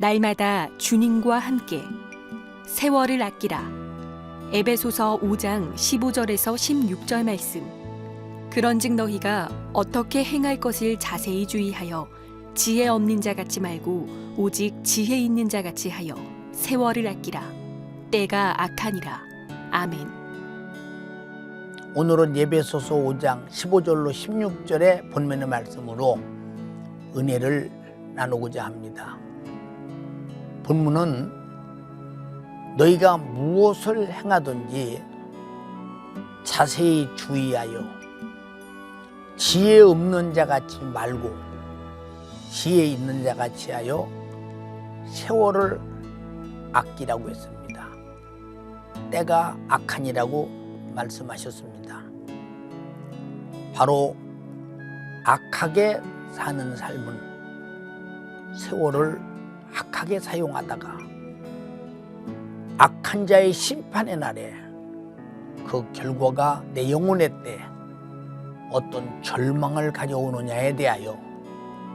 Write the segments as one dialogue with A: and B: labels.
A: 날마다 주님과 함께 세월을 아끼라. 에베소서 5장 15절에서 16절 말씀. 그런즉 너희가 어떻게 행할 것을 자세히 주의하여 지혜 없는 자 같이 말고 오직 지혜 있는 자 같이 하여 세월을 아끼라. 때가 악하니라. 아멘.
B: 오늘은 예배소서 5장 15절로 16절의 본문의 말씀으로 은혜를 나누고자 합니다. 본문은 너희가 무엇을 행하든지 자세히 주의하여 지혜 없는 자 같이 말고 지혜 있는 자 같이 하여 세월을 아끼라고 했습니다. 때가 악하니라고 말씀하셨습니다. 바로 악하게 사는 삶은 세월을 악하게 사용하다가 악한 자의 심판의 날에 그 결과가 내 영혼의 때 어떤 절망을 가져오느냐에 대하여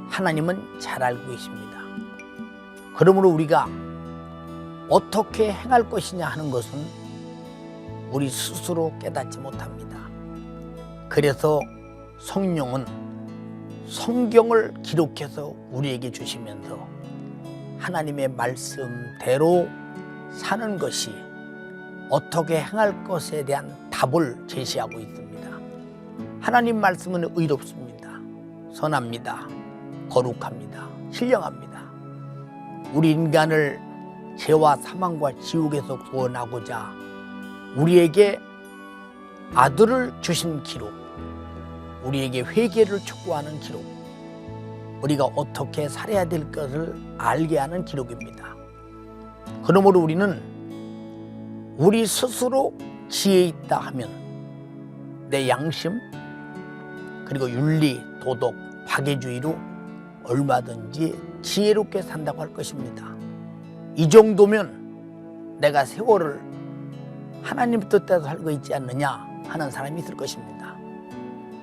B: 하나님은 잘 알고 계십니다. 그러므로 우리가 어떻게 행할 것이냐 하는 것은 우리 스스로 깨닫지 못합니다. 그래서 성령은 성경을 기록해서 우리에게 주시면서 하나님의 말씀대로 사는 것이 어떻게 행할 것에 대한 답을 제시하고 있습니다. 하나님 말씀은 의롭습니다. 선합니다. 거룩합니다. 신령합니다. 우리 인간을 죄와 사망과 지옥에서 구원하고자 우리에게 아들을 주신 기록, 우리에게 회개를 촉구하는 기록, 우리가 어떻게 살아야 될 것을 알게 하는 기록입니다. 그러므로 우리는 우리 스스로 지혜 있다 하면 내 양심 그리고 윤리, 도덕, 박애주의로 얼마든지 지혜롭게 산다고 할 것입니다. 이 정도면 내가 세월을 하나님 뜻대로 살고 있지 않느냐 하는 사람이 있을 것입니다.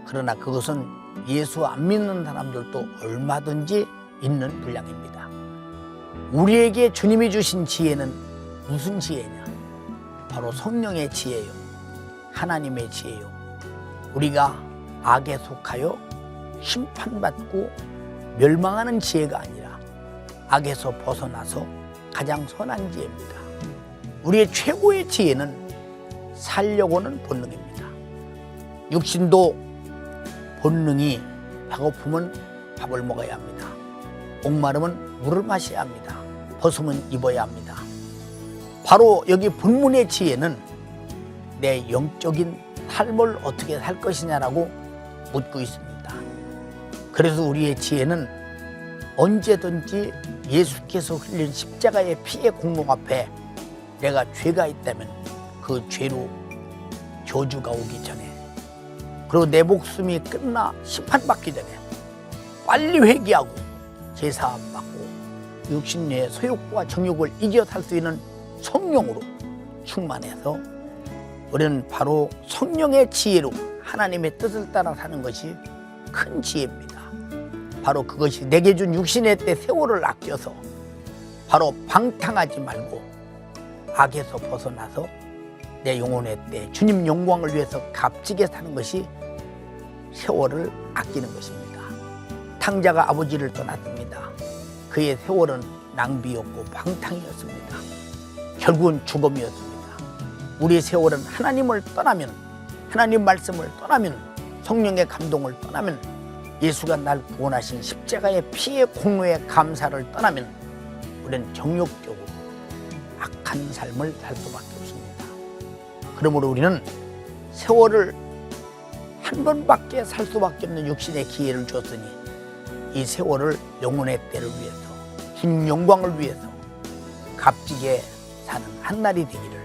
B: 그러나 그것은 예수 안 믿는 사람들도 얼마든지 있는 분량입니다. 우리에게 주님이 주신 지혜는 무슨 지혜냐? 바로 성령의 지혜요. 하나님의 지혜요. 우리가 악에 속하여 심판받고 멸망하는 지혜가 아니라 악에서 벗어나서 가장 선한 지혜입니다. 우리의 최고의 지혜는 살려고는 본능입니다. 육신도 본능이 배고프면 밥을 먹어야 합니다. 목마르면 물을 마셔야 합니다. 벗으면 입어야 합니다. 바로 여기 본문의 지혜는 내 영적인 삶을 어떻게 살 것이냐라고 묻고 있습니다. 그래서 우리의 지혜는 언제든지 예수께서 흘린 십자가의 피의 공로 앞에 내가 죄가 있다면 그 죄로 저주가 오기 전에 그리고 내 목숨이 끝나 심판받기 전에 빨리 회개하고 제사함 받고 육신의 소욕과 정욕을 이겨 살 수 있는 성령으로 충만해서 우리는 바로 성령의 지혜로 하나님의 뜻을 따라 사는 것이 큰 지혜입니다. 바로 그것이 내게 준 육신의 때 세월을 아껴서 바로 방탕하지 말고 악에서 벗어나서 내 영혼의 때 주님 영광을 위해서 값지게 사는 것이 세월을 아끼는 것입니다. 탕자가 아버지를 떠났습니다. 그의 세월은 낭비였고 방탕이었습니다. 결국은 죽음이었습니다. 우리의 세월은 하나님을 떠나면 하나님 말씀을 떠나면 성령의 감동을 떠나면 예수가 날 구원하신 십자가의 피의 공로의 감사를 떠나면 우리는 정욕적으로 악한 삶을 살 수밖에 없습니다. 그러므로 우리는 세월을 한 번밖에 살 수밖에 없는 육신의 기회를 줬으니 이 세월을 영혼의 때를 위해서 긴 영광을 위해서 값지게 사는 한 날이 되기를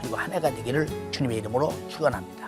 B: 그리고 한 해가 되기를 주님의 이름으로 축원합니다.